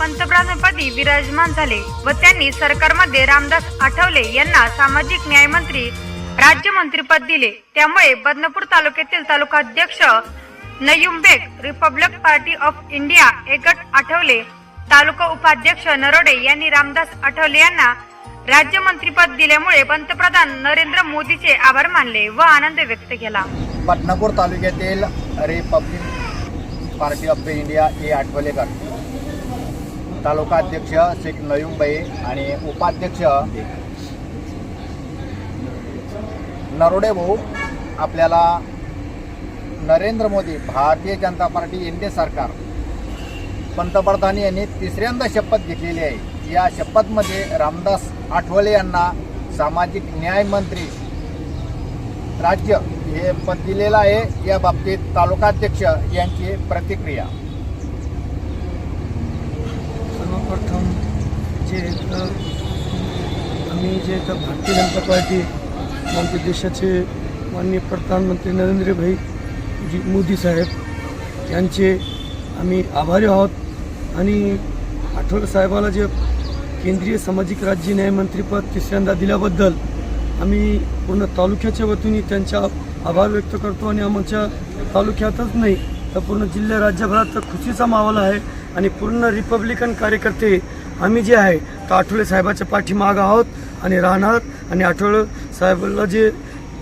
पंतप्रधानपदी विराजमान झाले व त्यांनी सरकारमध्ये रामदास आठवले यांना सामाजिक न्याय मंत्री राज्यमंत्रीपद दिले. त्यामुळे बदनापूर तालुक्यातील तालुका अध्यक्ष Baig Republic Party of India एकट आठवले तालुका उपाध्यक्ष नरोडे यांनी रामदास आठवले यांना राज्यमंत्रीपद दिल्यामुळे पंतप्रधान नरेंद्र मोदीचे आभार मानले व आनंद व्यक्त केला. बदनापूर तालुक्यातील रिपब्लिक पार्टी ऑफ इंडिया हे आठवले गट तालुका अध्यक्ष शेख नयुमबाई आणि उपाध्यक्ष नरोडे भाऊ आपल्याला Narendra Modi Bharatiya Janata party N D सरकार पंतप्रधान यांनी तिसऱ्यांदा शपथ घेतलेली आहे. या शपथमध्ये रामदास आठवले यांना सामाजिक न्याय मंत्री राज्य हे पद दिलेलं आहे. या बाबतीत तालुकाध्यक्ष यांची प्रतिक्रिया. सर्वप्रथम जे आम्ही जे इथं भारतीय जनता पार्टी आमच्या देशाचे माननीय प्रधानमंत्री नरेंद्रभाई जी मोदी साहेब यांचे आम्ही आभारी आहोत. आणि आठवले साहेबाला जे केंद्रीय सामाजिक राज्य न्यायमंत्रीपद तिसऱ्यांदा दिल्याबद्दल आम्ही पूर्ण तालुक्याच्या वतीने त्यांचा आभार व्यक्त करतो. आणि आमच्या तालुक्यातच नाही तर पूर्ण जिल्ह्या राज्यभरात तर खुशीचा माहोल आहे. आणि पूर्ण रिपब्लिकन कार्यकर्ते आम्ही जे आहे तर आठवले साहेबाच्या पाठीमागं आहोत आणि राहणार. आणि आठवले साहेबाला जे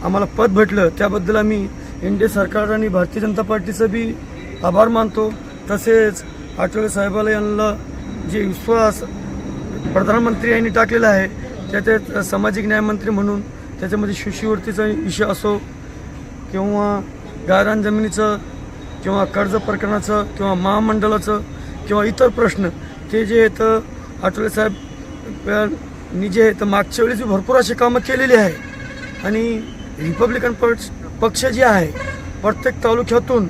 आम्हाला पद भेटलं त्याबद्दल आम्ही इंडिया सरकार आणि भारतीय जनता पार्टीचं बी आभार मानतो. तसेच आठवले साहेबाला यांना जे विश्वास प्रधानमंत्री यांनी टाकलेला आहे त्याच्यात सामाजिक न्यायमंत्री म्हणून त्याच्यामध्ये शिष्यवृत्तीचा विषय असो किंवा गायरान जमिनीचं किंवा कर्ज प्रकरणाचं किंवा महामंडळाचं किंवा इतर प्रश्न ते जे आहेत आठवले साहेब जे आहेत मागच्या वेळेस भरपूर अशी कामं केलेली आहे. आणि रिपब्लिकन पक्ष पक्ष जे आहे प्रत्येक तालुक्यातून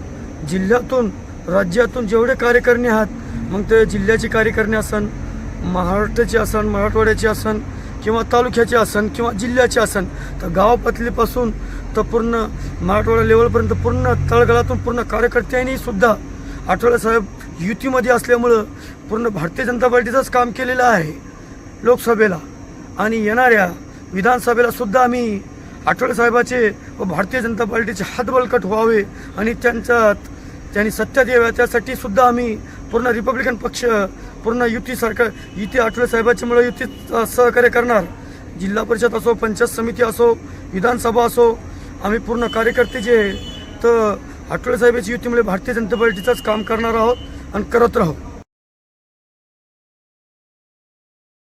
जिल्ह्यातून राज्यातून जेवढे कार्यकारिणी आहात मग ते जिल्ह्याची कार्यकारिणी असन महाराष्ट्राची असन मराठवाड्याची असन किंवा तालुक्याचे असन किंवा जिल्ह्याचे असन तर गावपातळीपासून तर पूर्ण मराठवाडा लेवलपर्यंत पूर्ण तळगळातून पूर्ण कार्यकर्त्यांनी सुद्धा आठवले साहेब युतीमध्ये असल्यामुळं पूर्ण भारतीय जनता पार्टीचंच काम केलेलं आहे लोकसभेला. आणि येणाऱ्या विधानसभेला सुद्धा आम्ही आठवले साहेबाचे व भारतीय जनता पार्टीचे हात बळकट व्हावे आणि त्यांच्यात त्यांनी सत्यात याव्या त्यासाठी सुद्धा आम्ही पूर्ण रिपब्लिकन पक्ष पूर्ण युती सरकार युती आठवले साहेबाच्यामुळे युतीत सहकार्य करणार. जिल्हा परिषद असो पंचायत समिती असो विधानसभा असो आम्ही पूर्ण कार्यकर्ते जे आहे, तर आठवले साहेबाची युतीमुळे भारतीय जनता पार्टीचंच काम करणार आहोत. आणि करत राहू.